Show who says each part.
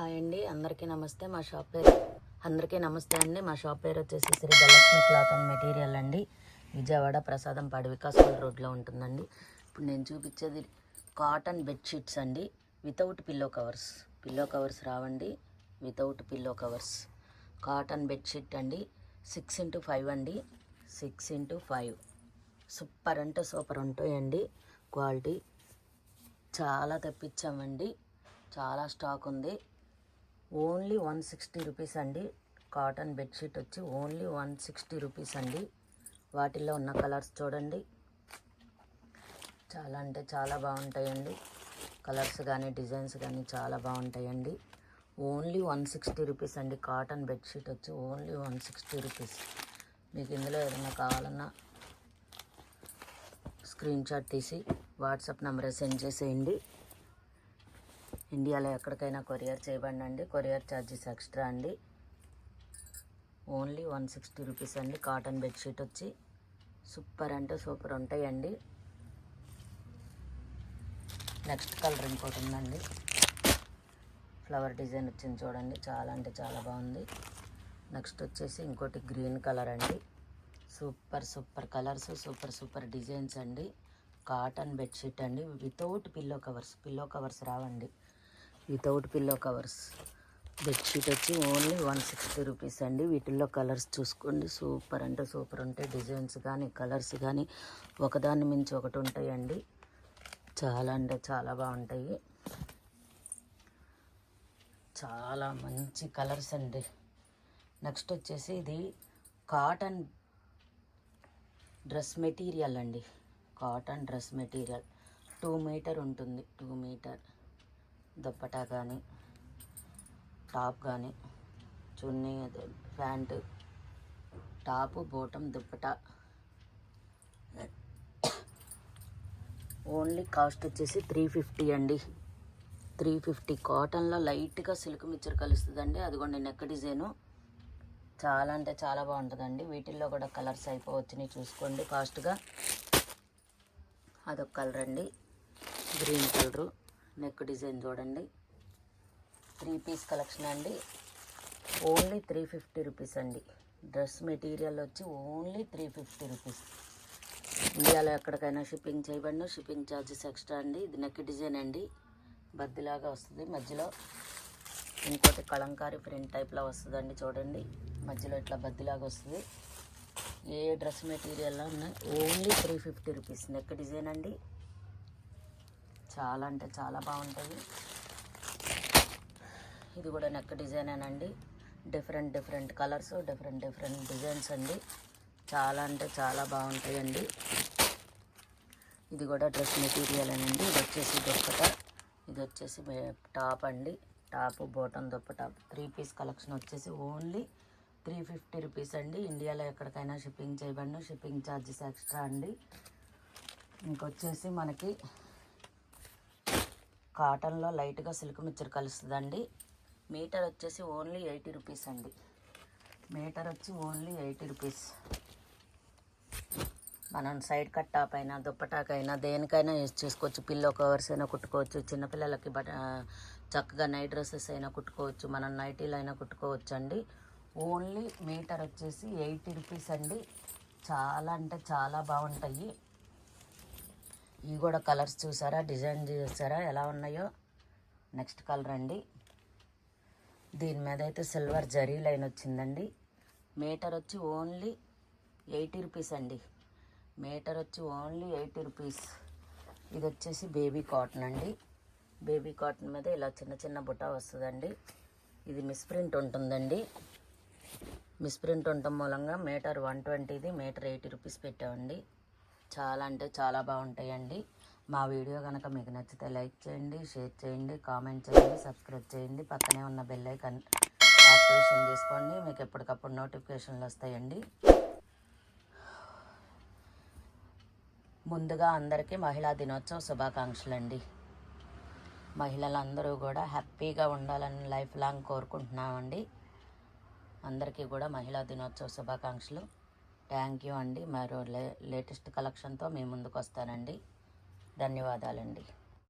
Speaker 1: Hi అండి. అందరికీ నమస్తే. మా షాప్ పేరు అందరికీ నమస్తే అండి. మా షాప్ పేరు వచ్చేసి శ్రీ గలక్ష్మి క్లాత్ అండ్ మెటీరియల్ అండి. విజయవాడ ప్రసాదం పాడు వికాస్పల్ రోడ్లో ఉంటుందండి. ఇప్పుడు నేను చూపించేది కాటన్ బెడ్షీట్స్ అండి. Without pillow covers. Pillow covers రావండి. Without pillow covers. Cotton bedsheet అండి. సిక్స్ ఇంటూ ఫైవ్ అండి. Six into five. సూపర్ అంటే సూపర్ ఉంటాయండి. క్వాలిటీ చాలా తెప్పించామండి. చాలా స్టాక్ ఉంది. ఓన్లీ వన్ సిక్స్టీ రూపీస్ అండి. కాటన్ బెడ్షీట్ వచ్చి ఓన్లీ వన్ సిక్స్టీ రూపీస్ అండి. వాటిల్లో ఉన్న కలర్స్ చూడండి. చాలా అంటే చాలా బాగుంటాయండి. కలర్స్ కానీ డిజైన్స్ కానీ చాలా బాగుంటాయండి. ఓన్లీ వన్ సిక్స్టీ రూపీస్ అండి. కాటన్ బెడ్షీట్ వచ్చి ఓన్లీ వన్ సిక్స్టీ రూపీస్. మీకు ఇందులో ఏదైనా కావాలన్నా స్క్రీన్ షాట్ తీసి వాట్సాప్ నెంబర్ సెండ్ చేసేయండి. ఇండియాలో ఎక్కడికైనా కొరియర్ చేయబడినండి. కొరియర్ ఛార్జెస్ ఎక్స్ట్రా అండి. ఓన్లీ వన్ సిక్స్టీ రూపీస్ అండి. కాటన్ బెడ్షీట్ వచ్చి సూపర్ అంటే సూపర్ ఉంటాయండి. నెక్స్ట్ కలర్ ఇంకోటి ఉందండి. ఫ్లవర్ డిజైన్ వచ్చింది చూడండి. చాలా అంటే చాలా బాగుంది. నెక్స్ట్ వచ్చేసి ఇంకోటి గ్రీన్ కలర్ అండి. Super super colours super super designs అండి. కాటన్ బెడ్షీట్ అండి. Without pillow covers pillow covers రావండి. Without pillow covers. బెడ్షీట్ వచ్చి ఓన్లీ వన్ సిక్స్టీ రూపీస్ అండి. వీటిల్లో కలర్స్ చూసుకోండి. సూపర్ అంటే సూపర్ ఉంటాయి. డిజైన్స్ కానీ కలర్స్ కానీ ఒకదాని మించి ఒకటి ఉంటాయండి. చాలా అంటే చాలా బాగుంటాయి. చాలా మంచి కలర్స్ అండి. నెక్స్ట్ వచ్చేసి ఇది కాటన్ డ్రెస్ మెటీరియల్ అండి. Cotton dress material. Two metre ఉంటుంది. Two metre. దుప్పటా కానీ టాప్ కానీ chunni pant top bottom dupatta. Only cost వచ్చేసి త్రీ ఫిఫ్టీ అండి. Three fifty. కాటన్లో లైట్గా సిల్క్ మిక్చర్ కలుస్తుందండి. అదిగోండి నెక్ డిజైను. చాలా అంటే చాలా బాగుంటుందండి. వీటిల్లో కూడా కలర్స్ అయిపోవచ్చినాయి చూసుకోండి ఫాస్ట్గా. అదొక కలర్ అండి. Green colour. నెక్ డిజైన్ చూడండి. త్రీ పీస్ కలెక్షన్ అండి. ఓన్లీ త్రీ ఫిఫ్టీ రూపీస్ అండి. డ్రెస్ మెటీరియల్ వచ్చి ఓన్లీ త్రీ ఫిఫ్టీ రూపీస్. ఇండియాలో ఎక్కడికైనా షిప్పింగ్ చేయబడిన షిప్పింగ్ ఛార్జెస్ ఎక్స్ట్రా అండి. ఇది నెక్ డిజైన్ అండి. బద్దిలాగా వస్తుంది. మధ్యలో ఇంకోటి కలంకారీ ప్రింట్ టైప్లో వస్తుందండి చూడండి. మధ్యలో ఇట్లా బద్దిలాగా వస్తుంది. ఏ డ్రెస్ మెటీరియల్లో ఉన్నాయి only three fifty rupees. Neck design అండి. చాలా అంటే చాలా బాగుంటుంది. ఇది కూడా neck డిజైనేనండి. Different different colours different different designs అండి. చాలా అంటే చాలా బాగుంటాయండి. ఇది కూడా డ్రెస్ మెటీరియల్ అండి ఇది వచ్చేసి దుప్పట. ఇది వచ్చేసి టాప్ అండి. Top bottom dupatta. Three piece collection వచ్చేసి ఓన్లీ త్రీ ఫిఫ్టీ రూపీస్ అండి. ఇండియాలో ఎక్కడికైనా షిప్పింగ్ చేయబడిన. షిప్పింగ్ ఛార్జెస్ ఎక్స్ట్రా అండి. ఇంకొచ్చేసి మనకి కాటన్లో లైట్గా సిల్క్ మిక్చర్ కలుస్తుందండి. మీటర్ వచ్చేసి ఓన్లీ ఎయిటీ రూపీస్ అండి. మీటర్ వచ్చి ఓన్లీ ఎయిటీ రూపీస్. మనం సైడ్ కట్ టాప్ అయినా దుప్పటాకైనా దేనికైనా యూజ్ చేసుకోవచ్చు. పిల్లో కవర్స్ అయినా కుట్టుకోవచ్చు. చిన్నపిల్లలకి బట చక్కగా నైట్ డ్రెస్సెస్ అయినా కుట్టుకోవచ్చు. మనం నైటీలు అయినా కుట్టుకోవచ్చు అండి ఓన్లీ మీటర్ వచ్చేసి ఎయిటీ రూపీస్ అండి. చాలా అంటే చాలా బాగుంటాయి. ఇవి కూడా కలర్స్ చూసారా? డిజైన్ చూసారా? ఎలా ఉన్నాయో? నెక్స్ట్ కలర్ అండి. దీని మీద అయితే సిల్వర్ జరీ లైన్ వచ్చిందండి. మీటర్ వచ్చి ఓన్లీ ఎయిటీ రూపీస్ అండి. మీటర్ వచ్చి ఓన్లీ ఎయిటీ రూపీస్. ఇది వచ్చేసి బేబీ కాటన్ అండి. బేబీ కాటన్ మీద ఇలా చిన్న చిన్న బుట్ట వస్తుందండి. ఇది మిస్ప్రింట్ ఉంటుందండి. మిస్ప్రింట్ ఉండటం మూలంగా మీటర్ వన్ ట్వంటీది మీటర్ ఎయిటీ రూపీస్ పెట్టామండి. చాలా అంటే చాలా బాగుంటాయండి. మా వీడియో కనుక మీకు నచ్చితే లైక్ చేయండి షేర్ చేయండి కామెంట్ చేయండి సబ్స్క్రైబ్ చేయండి. పక్కనే ఉన్న బెల్ ఐకన్ యాక్టివేషన్ చేసుకోండి. మీకు ఎప్పటికప్పుడు నోటిఫికేషన్లు వస్తాయండి. ముందుగా అందరికీ మహిళా దినోత్సవ శుభాకాంక్షలు అండి మహిళలందరూ కూడా హ్యాపీగా ఉండాలని లైఫ్ లాంగ్ కోరుకుంటున్నామండి. అందరికీ కూడా మహిళా దినోత్సవ శుభాకాంక్షలు. థ్యాంక్ యూ అండి. మరో లే లేటెస్ట్ కలెక్షన్తో మీ ముందుకు వస్తానండి ధన్యవాదాలండి.